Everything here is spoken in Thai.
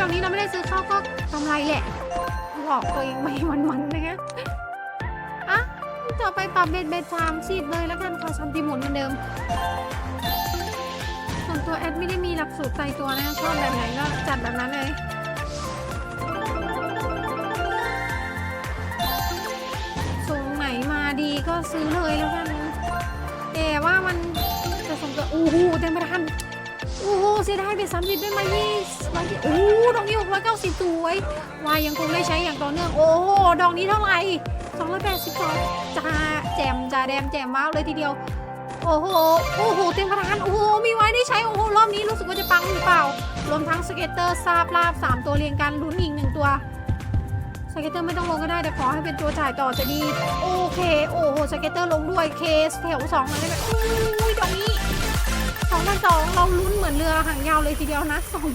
ดอกนี้เราไม่ได้ซื้อเข้าก็กำไรแหละหลอกตัวเองไปวันๆนะคะอะต่อไปปรับเบ็ดเบ็ดชามสิบเลยแล้วกันขอชันตีหมุนเหมือนเดิม ส่วนตัวแอดไม่ได้มีหลักสูตรตายตัวนะชอบแบบไหนก็จัดแบบนั้นเลยทรงไหนมาดีก็ซื้อเลยแล้วกันแต่ว่ามันจะส่งตัวโอ้โหเต็มไปทัน สียดายไปสามสิบได้ไหมยี่บางทีโอ้ดอกนี้หกร้อยเก้าสิบสวยวายยังคงได้ใช้อย่างต่อเนื่องโอ้โหดอกนี้เท่าไหร่สองร้อยแปดสิบสองจ้าแจมจ้าแดมแจมว้าวเลยทีเดียว โอ้โหโอ้โหเต็มประธานโอ้โหมีไว้ได้ใช้โอ้โหรอบนี้รู้สึกว่าจะปังหรือเปล่ารวมทั้งสเก็ตเตอร์ซาบลาบสามตัวเรียงกันลุ้นอีกหนึ่งตัวสเก็ตเตอร์ไม่ต้องลงก็ได้แต่ขอให้เป็นตัวจ่ายต่อจะดีโอเคโอ้โหสเก็ตเตอร์ลงด้วยเคสแถวสองเลยได้ไหมอุ้ยดอกนี้าวเลยทีเดียวนะสอง